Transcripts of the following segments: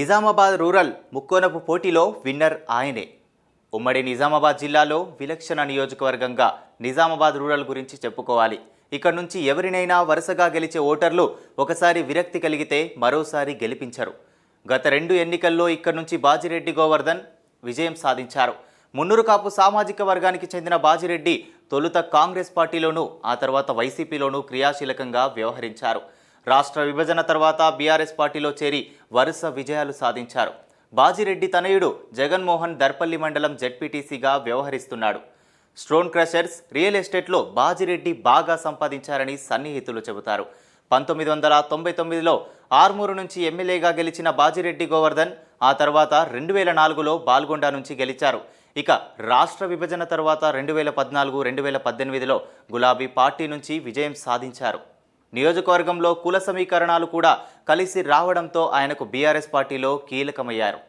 Nizamabad rural ముక్కోనపు పోటీలో winner ఆయనే. ఉమ్మడి నిజామాబాద్ జిల్లాలో విలక్షణ నియోజకవర్గంగా నిజామాబాద్ రూరల్ గురించి చెప్పుకోవాలి. ఇక్కడ నుంచి ఎవరినైనా వరుసగా గెలిచే ఓటర్లు ఒకసారి విరక్తి కలిగితే మరోసారి గెలిపించరు. గత రెండు ఎన్నికల్లో ఇక్కడ నుంచి బాజిరెడ్డి గోవర్ధన్ విజయం సాధించారు. మున్నూరు కాపు సామాజిక వర్గానికి చెందిన బాజిరెడ్డి తొలుత కాంగ్రెస్ పార్టీలోనూ ఆ తర్వాత వైసీపీలోనూ క్రియాశీలకంగా వ్యవహరించారు. రాష్ట్ర విభజన తర్వాత బీఆర్ఎస్ పార్టీలో చేరి వరుస విజయాలు సాధించారు. బాజిరెడ్డి తనయుడు జగన్మోహన్ దర్పల్లి మండలం జెడ్పీటీసీగా వ్యవహరిస్తున్నాడు. స్టోన్ క్రషర్స్ రియల్ ఎస్టేట్లో బాజిరెడ్డి బాగా సంపాదించారని సన్నిహితులు చెబుతారు. పంతొమ్మిది వందల తొంభై తొమ్మిదిలో ఆర్మూరు నుంచి ఎమ్మెల్యేగా గెలిచిన బాజిరెడ్డి గోవర్ధన్ ఆ తర్వాత రెండు వేల నాలుగులో బాల్గొండ నుంచి గెలిచారు. ఇక రాష్ట్ర విభజన తర్వాత రెండు వేల పద్నాలుగు రెండు వేల పద్దెనిమిదిలో గులాబీ పార్టీ నుంచి విజయం సాధించారు. నియోజకవర్గంలో కుల సమీకరణాలు కూడా కలిసి రావడంతో ఆయనకు బీఆర్ఎస్ పార్టీలో కీలకమయ్యారు.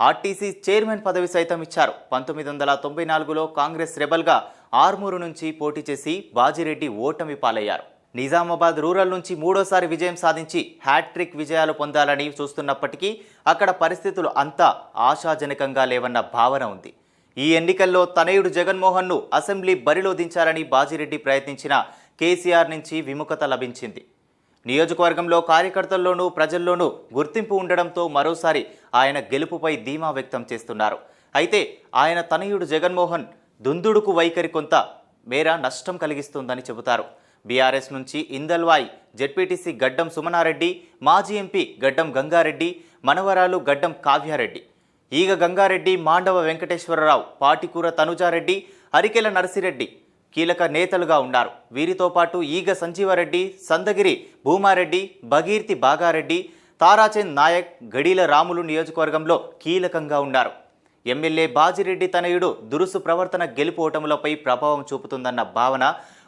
ఆర్టీసీ చైర్మన్ పదవి సైతం ఇచ్చారు. పంతొమ్మిది వందల తొంభై నాలుగులో కాంగ్రెస్ రెబల్గా ఆర్మూరు నుంచి పోటీ చేసి బాజిరెడ్డి ఓటమి పాలయ్యారు. నిజామాబాద్ రూరల్ నుంచి మూడోసారి విజయం సాధించి హ్యాట్రిక్ విజయాలు పొందాలని చూస్తున్నప్పటికీ అక్కడ పరిస్థితులు అంతా ఆశాజనకంగా లేవన్న భావన ఉంది. ఈ ఎన్నికల్లో తనయుడు జగన్మోహన్ను అసెంబ్లీ బరిలో దించాలని బాజిరెడ్డి ప్రయత్నించిన కేసీఆర్ నుంచి విముఖత లభించింది. నియోజకవర్గంలో కార్యకర్తల్లోనూ ప్రజల్లోనూ గుర్తింపు ఉండడంతో మరోసారి ఆయన గెలుపుపై ధీమా వ్యక్తం చేస్తున్నారు. అయితే ఆయన తనయుడు జగన్మోహన్ దుందుడుకు వైఖరి కొంత మేర నష్టం కలిగిస్తుందని చెబుతారు. బీఆర్ఎస్ నుంచి ఇందల్వాయ్ జెడ్పీటీసీ గడ్డం సుమనారెడ్డి మాజీ ఎంపీ గడ్డం గంగారెడ్డి మనవరాలు గడ్డం కావ్యారెడ్డి. ఈగ గంగారెడ్డి మాండవ వెంకటేశ్వరరావు పాటికూర తనుజారెడ్డి అరికెల నరసిరెడ్డి కీలక నేతలుగా ఉన్నారు. వీరితో పాటు ఈగ సంజీవరెడ్డి సందగిరి భూమారెడ్డి భగీర్తి బాగారెడ్డి తారాచంద్ నాయక్ గడీల రాములు నియోజకవర్గంలో కీలకంగా ఉన్నారు. ఎమ్మెల్యే బాజిరెడ్డి తనయుడు దురుసు ప్రవర్తన గెలుపోవటములపై ప్రభావం చూపుతుందన్న భావన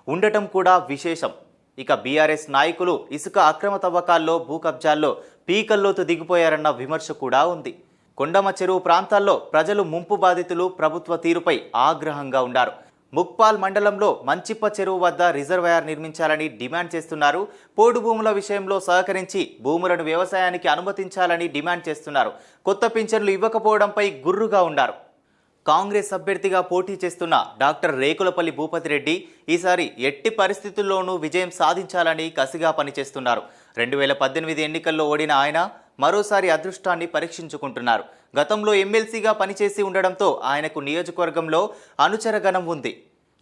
ఉండటం కూడా విశేషం. ఇక బీఆర్ఎస్ నాయకులు ఇసుక అక్రమ తవ్వకాల్లో భూ కబ్జాల్లో పీకల్లోతు దిగిపోయారన్న విమర్శ కూడా ఉంది. కొండమ చెరువు ప్రాంతాల్లో ప్రజలు ముంపు బాధితులు ప్రభుత్వ తీరుపై ఆగ్రహంగా ఉన్నారు. ముక్పాల్ మండలంలో మంచిప్ప చెరువు వద్ద రిజర్వాయర్ నిర్మించాలని డిమాండ్ చేస్తున్నారు. పోడు భూముల విషయంలో సహకరించి భూములను వ్యవసాయానికి అనుమతించాలని డిమాండ్ చేస్తున్నారు. కొత్త పింఛన్లు ఇవ్వకపోవడంపై గుర్రుగా ఉన్నారు. కాంగ్రెస్ అభ్యర్థిగా పోటీ చేస్తున్న డాక్టర్ రేకులపల్లి భూపతి రెడ్డి ఈసారి ఎట్టి పరిస్థితుల్లోనూ విజయం సాధించాలని కసిగా పనిచేస్తున్నారు. రెండు వేల పద్దెనిమిది ఎన్నికల్లో ఓడిన ఆయన మరోసారి అదృష్టాన్ని పరీక్షించుకుంటున్నారు. గతంలో ఎమ్మెల్సీగా పనిచేసి ఉండడంతో ఆయనకు నియోజకవర్గంలో అనుచరగణం ఉంది.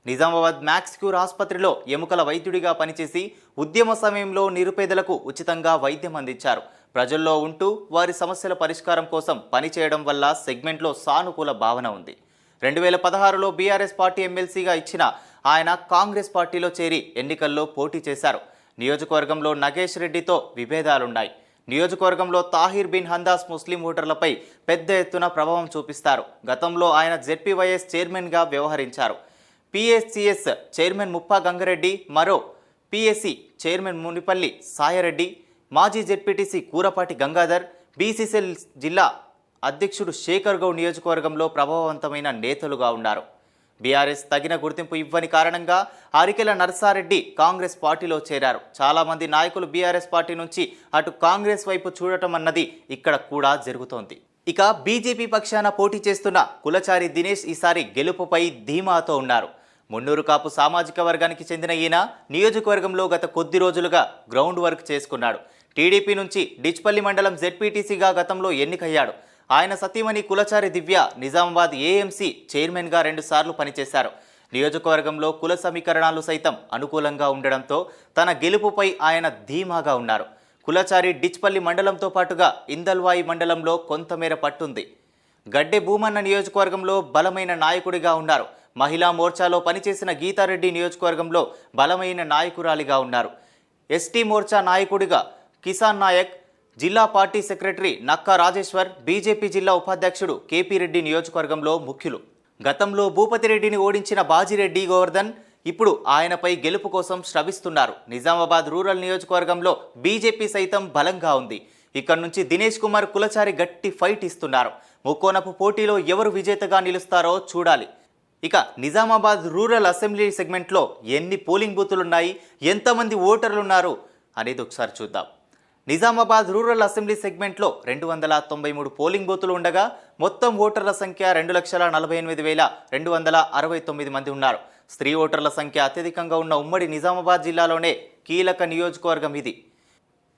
నిజామాబాద్ మ్యాక్స్ క్యూర్ ఆసుపత్రిలో ఎముకల వైద్యుడిగా పనిచేసి ఉద్యమ సమయంలో నిరుపేదలకు ఉచితంగా వైద్యం అందించారు. ప్రజల్లో ఉంటూ వారి సమస్యల పరిష్కారం కోసం పనిచేయడం వల్ల సెగ్మెంట్లో సానుకూల భావన ఉంది. రెండు వేల పదహారులో బీఆర్ఎస్ పార్టీ ఎమ్మెల్సీగా ఇచ్చిన ఆయన కాంగ్రెస్ పార్టీలో చేరి ఎన్నికల్లో పోటీ చేశారు. నియోజకవర్గంలో నగేష్ రెడ్డితో విభేదాలున్నాయి. నియోజకవర్గంలో తాహిర్ బిన్ హందాస్ ముస్లిం ఓటర్లపై పెద్ద ఎత్తున ప్రభావం చూపిస్తారు. గతంలో ఆయన జెడ్పీవైఎస్ చైర్మన్గా వ్యవహరించారు. పిఎస్సిఎస్ చైర్మన్ ముప్పా గంగారెడ్డి మరో పిఎస్సి చైర్మన్ మునిపల్లి సాయరెడ్డి మాజీ జెడ్పీటీసీ కూరపాటి గంగాధర్ బీసీసీఎల్ జిల్లా అధ్యక్షుడు శేఖర్ గౌడ్ నియోజకవర్గంలో ప్రభావవంతమైన నేతలుగా ఉన్నారు. బీఆర్ఎస్ తగిన గుర్తింపు ఇవ్వని కారణంగా అరికెల నర్సారెడ్డి కాంగ్రెస్ పార్టీలో చేరారు. చాలామంది నాయకులు బీఆర్ఎస్ పార్టీ నుంచి అటు కాంగ్రెస్ వైపు చూడటం అన్నది ఇక్కడ కూడా జరుగుతోంది. ఇక బీజేపీ పక్షాన పోటీ చేస్తున్న కులచారి దినేష్ ఈసారి గెలుపుపై ధీమాతో ఉన్నారు. మున్నూరు కాపు సామాజిక వర్గానికి చెందిన ఈయన నియోజకవర్గంలో గత కొద్ది రోజులుగా గ్రౌండ్ వర్క్ చేసుకున్నాడు. టీడీపీ నుంచి డిచ్పల్లి మండలం జెడ్పీటీసీగా గతంలో ఎన్నికయ్యాడు. ఆయన సతీమణి కులచారి దివ్య నిజామాబాద్ ఏఎంసీ చైర్మన్గా రెండుసార్లు పనిచేశారు. నియోజకవర్గంలో కుల సమీకరణాలు సైతం అనుకూలంగా ఉండడంతో తన గెలుపుపై ఆయన ధీమాగా ఉన్నారు. కులచారి డిచ్పల్లి మండలంతో పాటుగా ఇందల్వాయి మండలంలో కొంతమేర పట్టుంది. గడ్డె భూమన్న నియోజకవర్గంలో బలమైన నాయకుడిగా ఉన్నారు. మహిళా మోర్చాలో పనిచేసిన గీతారెడ్డి నియోజకవర్గంలో బలమైన నాయకురాలిగా ఉన్నారు. ఎస్టీ మోర్చా నాయకుడిగా కిసాన్ నాయక్ జిల్లా party secretary Nakka Rajeshwar BJP జిల్లా ఉపాధ్యక్షుడు కేపీ రెడ్డి నియోజకవర్గంలో ముఖ్యులు. గతంలో భూపతి రెడ్డిని ఓడించిన బాజిరెడ్డి గోవర్ధన్ ఇప్పుడు ఆయనపై గెలుపు కోసం శ్రవిస్తున్నారు నిజామాబాద్ రూరల్ నియోజకవర్గంలో బీజేపీ సైతం బలంగా ఉంది. ఇక్కడ నుంచి దినేష్ కుమార్ కులచారి గట్టి ఫైట్ ఇస్తున్నారు. ముక్కోనపు పోటీలో ఎవరు విజేతగా నిలుస్తారో చూడాలి. ఇక నిజామాబాద్ రూరల్ అసెంబ్లీ సెగ్మెంట్లో ఎన్ని పోలింగ్ బూతులున్నాయి ఎంతమంది ఓటర్లు ఉన్నారు అనేది ఒకసారి చూద్దాం. నిజామాబాద్ రూరల్ అసెంబ్లీ సెగ్మెంట్లో రెండు వందల తొంభై మూడు పోలింగ్ బూతులు ఉండగా మొత్తం ఓటర్ల సంఖ్య రెండు లక్షల నలభై ఎనిమిది వేల రెండు వందల అరవై తొమ్మిది మంది ఉన్నారు. స్త్రీ ఓటర్ల సంఖ్య అత్యధికంగా ఉన్న ఉమ్మడి నిజామాబాద్ జిల్లాలోనే కీలక నియోజకవర్గం ఇది.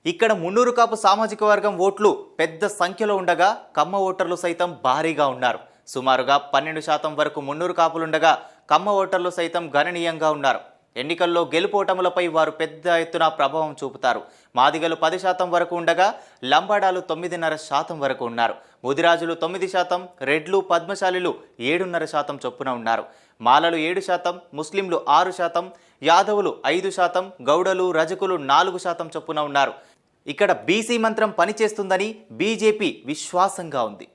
ఇక్కడ మున్నూరు కాపు సామాజిక వర్గం ఓట్లు పెద్ద సంఖ్యలో ఉండగా కమ్మ ఓటర్లు సైతం భారీగా ఉన్నారు. సుమారుగా పన్నెండు శాతం వరకు మున్నూరు కాపులుండగా కమ్మ ఓటర్లు సైతం గణనీయంగా ఉన్నారు. ఎన్నికల్లో గెలుపోటములపై వారు పెద్ద ఎత్తున ప్రభావం చూపుతారు. మాదిగలు పది శాతం వరకు ఉండగా లంబాడాలు తొమ్మిదిన్నర శాతం వరకు ఉన్నారు. ముదిరాజులు తొమ్మిది శాతం రెడ్లు పద్మశాలిలు ఏడున్నర శాతం చొప్పున ఉన్నారు. మాలలు ఏడు శాతం ముస్లింలు ఆరు శాతం యాదవులు ఐదు శాతం గౌడలు రజకులు నాలుగు శాతం చొప్పున ఉన్నారు. ఇక్కడ బీసీ మంత్రం పనిచేస్తుందని బీజేపీ విశ్వాసంగా ఉంది.